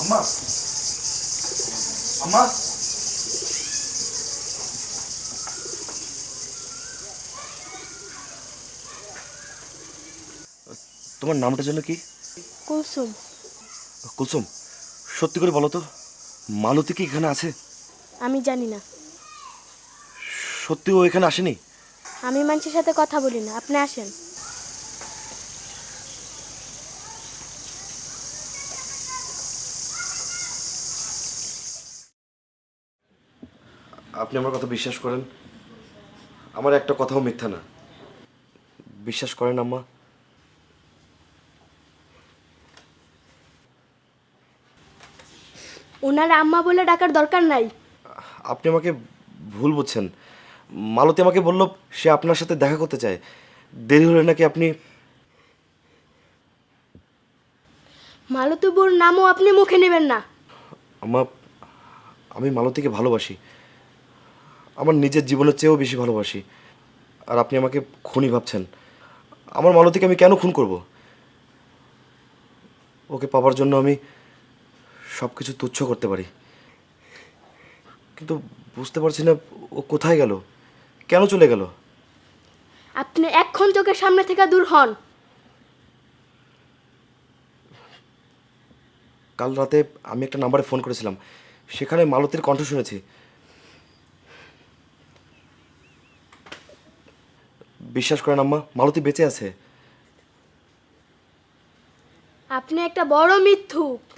আম্মা আম্মা তোমার নামটা যেন কি? কুলসুম। কুলসুম সত্যি করে বলো তো মালতী কি এখানে আছে? আমি জানি না। সত্যি ও এখানে আসেনি? আমি মানুষের সাথে কথা বলি না। আপনি আসেন। আপনি আমার কথা বিশ্বাস করেন? আমার একটা কথাও মিথ্যা না। বিশ্বাস করেন আম্মা? ওনার আম্মা বলে ডাকার দরকার নাই। আপনি আমাকে ভুল বুঝছেন। মালতী আমাকে বলল সে আপনার সাথে দেখা করতে চায়। দেরি হলে নাকি আপনি মালতীবুর নামও আপনি মুখে নেবেন না। আমা আমি মালতীকে ভালোবাসি। আমার নিজের জীবনের চেয়েও বেশি ভালোবাসি। আর আপনি আমাকে খুনি ভাবছেন। আমার মালতীকে আমি কেন খুন করব? ওকে পাবার জন্য আমি সব কিছু তুচ্ছ করতে পারি। কিন্তু বুঝতে পারছি না ও কোথায় গেল? কেন চলে গেল? আপনি এক্ষণ চোখের সামনে থেকে দূর হন। কাল রাতে আমি একটা নাম্বারে ফোন করেছিলাম। সেখানে মালতীর কণ্ঠ শুনেছি। বিশ্বাস করেন আম্মা মালতী বেঁচে আছে। আপনি একটা বড় মিথ্যুক।